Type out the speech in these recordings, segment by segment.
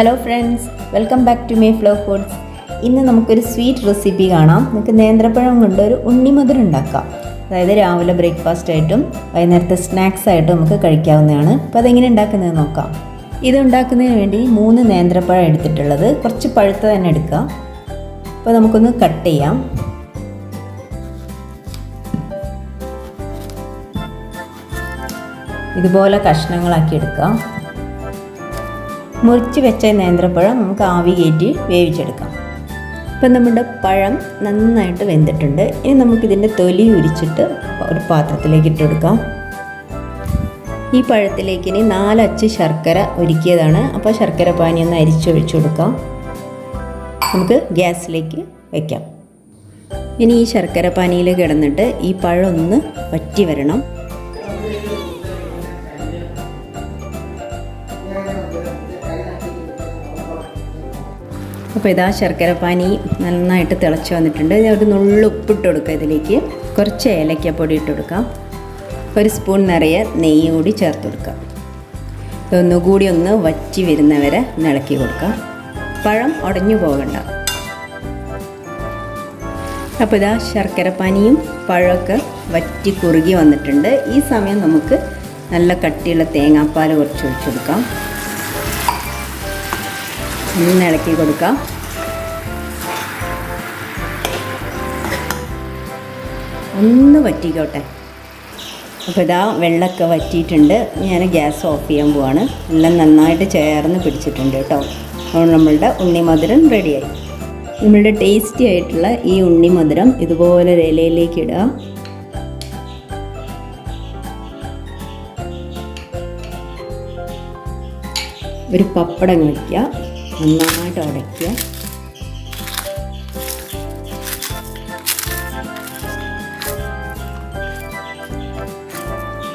Hello friends welcome back to my flow foods ഇന്ന് നമുക്കൊരു sweet recipe കാണാം. നമുക്ക് നേന്ത്രപ്പഴം കൊണ്ട് ഒരു ഉണ്ണിമധുരം ഉണ്ടാക്കാം. അതായത് രാവിലെ ബ്രേക്ക്ഫാസ്റ്റ് ആയിട്ടും വൈകുന്നേരത്തെ സ്നാക്സ് ആയിട്ടും നമുക്ക് കഴിക്കാവുന്നതാണ്. അപ്പോൾ അതെങ്ങനെ ഉണ്ടാക്കുന്നത് നോക്കാം. ഇത് ഉണ്ടാക്കുന്നതിന് വേണ്ടി മൂന്ന് നേന്ത്രപ്പഴം എടുത്തിട്ടുള്ളത്. കുറച്ച് പഴുത്ത തന്നെ എടുക്കാം അപ്പോൾ നമുക്കൊന്ന് കട്ട് ചെയ്യാം. ഇതുപോലെ കഷ്ണങ്ങളാക്കി എടുക്കാം. മുറിച്ച് വെച്ച നേന്ത്രപ്പഴം നമുക്ക് ആവി കയറ്റി വേവിച്ചെടുക്കാം. ഇപ്പം നമ്മുടെ പഴം നന്നായിട്ട് വെന്തിട്ടുണ്ട്. ഇനി നമുക്കിതിന്റെ തൊലി ഉരിച്ചിട്ട് ഒരു പാത്രത്തിലേക്ക് ഇട്ടെടുക്കാം ഈ പഴത്തിലേക്ക് ഇനി നാലച്ച് ശർക്കര ഒരുക്കിയതാണ് അപ്പോൾ ശർക്കര പാനി ഒന്ന് അരിച്ചൊഴിച്ചു കൊടുക്കാം. നമുക്ക് ഗ്യാസിലേക്ക് വയ്ക്കാം ഇനി ഈ ശർക്കര പാനിയിൽ കിടന്നിട്ട് ഈ പഴം ഒന്ന് വറ്റി വരണം. അപ്പോൾ ഇതാ ശർക്കര പാനി നന്നായിട്ട് തിളച്ച് വന്നിട്ടുണ്ട്. ഒരു നുള്ളു ഉപ്പിട്ട് കൊടുക്കുക ഇതിലേക്ക്. കുറച്ച് ഏലക്കപ്പൊടി ഇട്ട് കൊടുക്കാം. ഒരു സ്പൂൺ നിറയെ നെയ്യ് കൂടി ചേർത്ത് കൊടുക്കാം. ഇതൊന്നുകൂടി ഒന്ന് വറ്റി വരുന്നവരെ ഇളക്കി കൊടുക്കാം. പഴം ഉടഞ്ഞു പോകണ്ട. അപ്പോൾ ഇതാ ശർക്കര പാനിയും പഴമൊക്കെ വറ്റി കുറുകി വന്നിട്ടുണ്ട്. ഈ സമയം നമുക്ക് നല്ല കട്ടിയുള്ള തേങ്ങാപ്പാൽ കുറച്ച് ഒഴിച്ചു കൊടുക്കാം. ഒന്ന് ഇളക്കി കൊടുക്കാം. ഒന്ന് വറ്റിക്കോട്ടെ. അപ്പോൾ ഇതാ വെള്ളമൊക്കെ വറ്റിയിട്ടുണ്ട്. ഞാൻ ഗ്യാസ് ഓഫ് ചെയ്യാൻ പോവാണ്. എല്ലാം നന്നായിട്ട് ചേർന്ന് പിടിച്ചിട്ടുണ്ട് കേട്ടോ. അപ്പോൾ നമ്മളുടെ ഉണ്ണിമധുരം റെഡിയായി. നമ്മളുടെ ടേസ്റ്റി ആയിട്ടുള്ള ഈ ഉണ്ണിമധുരം ഇതുപോലെ ഇലയിലേക്ക് ഇടുക. ഒരു പപ്പടം വയ്ക്കുക നന്നായിട്ട് ഉടയ്ക്കുക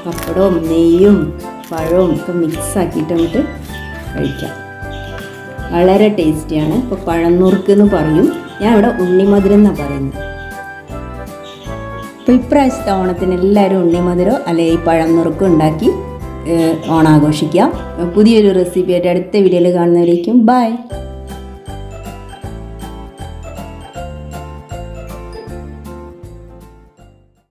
പപ്പടവും നെയ്യും പഴവും ഒക്കെ മിക്സ് ആക്കിയിട്ട് കഴിക്കാം. വളരെ ടേസ്റ്റിയാണ് ഇപ്പോൾ പഴന്നുറുക്ക് എന്ന് പറയും. ഞാൻ ഇവിടെ ഉണ്ണിമധുരം എന്നാണ് പറയുന്നത്. അപ്പോൾ ഇപ്രാവശ്യത്തെ ഓണത്തിന് എല്ലാവരും ഉണ്ണിമധുരം അല്ലെങ്കിൽ ഈ പഴന്നുറുക്കും ഉണ്ടാക്കി ഓണാഘോഷിക്കാം. പുതിയൊരു റെസിപ്പി ആയിട്ട് അടുത്ത വീഡിയോയിൽ കാണുന്നവരേക്കും ബൈ.